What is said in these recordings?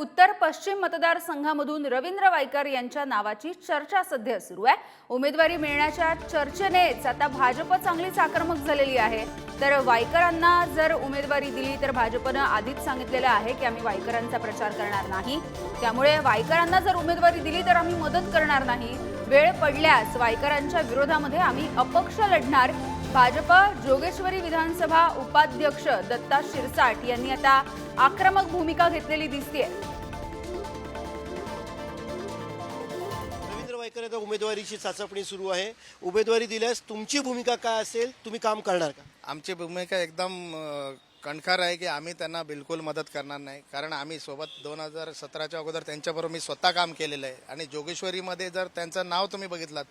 उत्तर पश्चिम मतदारसंघामधून रवींद्र वायकर यांच्या नावाची चर्चा सध्या सुरू आहे. उमेदवारी मिळण्याच्या चर्चेनेच आता भाजप चांगलीच आक्रमक झालेली आहे. तर वायकरांना जर उमेदवारी दिली तर भाजपनं आधीच सांगितलेलं आहे की आम्ही वायकरांचा प्रचार करणार नाही. त्यामुळे वायकरांना जर उमेदवारी दिली तर आम्ही मदत करणार नाही. वेळ पडल्यास वायकरांच्या विरोधामध्ये आम्ही अपक्ष लढणार. भाजप जोगेश्वरी विधानसभा उपाध्यक्ष दत्ता शिरसाट यांनी आता आक्रमक भूमिका घेतलेली दिसतेय. रवींद्र आता उमेदवारीची चाचपणी सुरू आहे. उमेदवारी दिल्यास तुमची भूमिका काय असेल? तुम्ही काम करणार का? आमची भूमिका एकदम अ, कणखर आहे की आम्ही त्यांना बिलकुल मदत करणार नाही. कारण आम्ही सोबत दोन हजार सतराच्या अगोदर त्यांच्याबरोबर मी स्वतः काम केलेलं आहे. आणि जोगेश्वरीमध्ये जर त्यांचं नाव तुम्ही बघितलात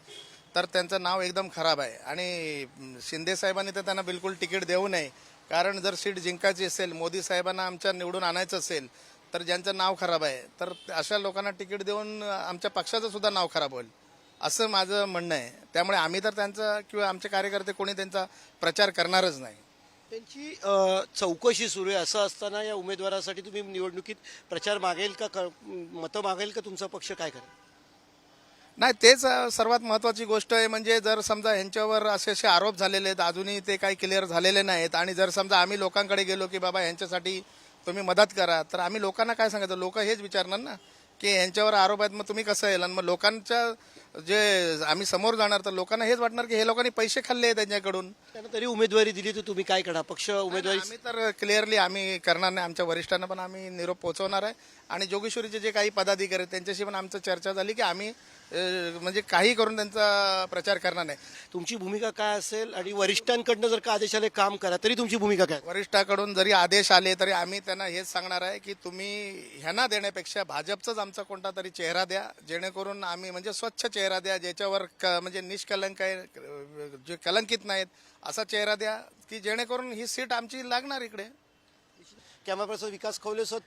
तर त्यांचं नाव एकदम खराब आहे. आणि म, शिंदे साहेबांनी तर त्यांना बिलकुल तिकीट देऊ नये. कारण जर सीट जिंकायची असेल मोदी साहेबांना आमच्या निवडून आणायचं असेल तर ज्यांचं नाव खराब आहे तर अशा लोकांना तिकीट देऊन अ, आमच्या पक्षाचं सुद्धा नाव खराब होईल. असं माझं म्हणणं आहे. त्यामुळे आम्ही तर त्यांचा किंवा आमचे कार्यकर्ते कोणी त्यांचा प्रचार करणारच नाही. त्यांची चौकशी सुरू आहे. असं असताना या उमेदवारासाठी तुम्ही निवडणुकीत प्रचार मागेल का? क- मतं मागेल का? तुमचा पक्ष काय करेल? नाही तेच सर्वात महत्वाची गोष्ट आहे. म्हणजे जर समजा ह्यांच्यावर असे असे आरोप झालेले आहेत अजूनही ते काही क्लिअर झालेले नाहीत आणि जर समजा आम्ही लोकांकडे गेलो की बाबा ह्यांच्यासाठी तुम्ही मदत करा तर आम्ही लोकांना काय सांगायचं? लोक हेच विचारणार ना की यांच्यावर आरोप आहेत मग तुम्ही कसं येईल आणि मग लोकांच्या जे आम्ही समोर जाणार तर लोकांना हेच वाटणार की हे लोकांनी पैसे खाल्ले आहेत त्यांच्याकडून. त्यांना तरी उमेदवारी दिली तर तुम्ही काय करणार पक्ष उमेदवारी आम्ही तर क्लिअरली आम्ही करणार नाही आमच्या वरिष्ठांना पण आम्ही निरोप पोहोचवणार आहे. आणि जोगेश्वरीचे जे काही पदाधिकारी आहेत त्यांच्याशी पण आमचं चर्चा झाली की आम्ही म्हणजे काही करून त्यांचा प्रचार करणार नाही. तुमची भूमिका काय असेल आणि वरिष्ठांकडनं जर का आदेश आले काम करा तरी तुमची भूमिका काय? वरिष्ठाकडून जरी आदेश आले तरी आम्ही त्यांना हेच सांगणार आहे की तुम्ही ह्यांना देण्यापेक्षा भाजपचाच आमचा कोणता तरी चेहरा द्या जेणेकरून आम्ही म्हणजे स्वच्छ चेहरा द्या ज्याच्यावर क म्हणजे निष्कलंक आहे जे कलंकित नाहीत असा चेहरा द्या की जेणेकरून ही सीट आमची लागणार इकडे. Camera person Vikas Khawale sir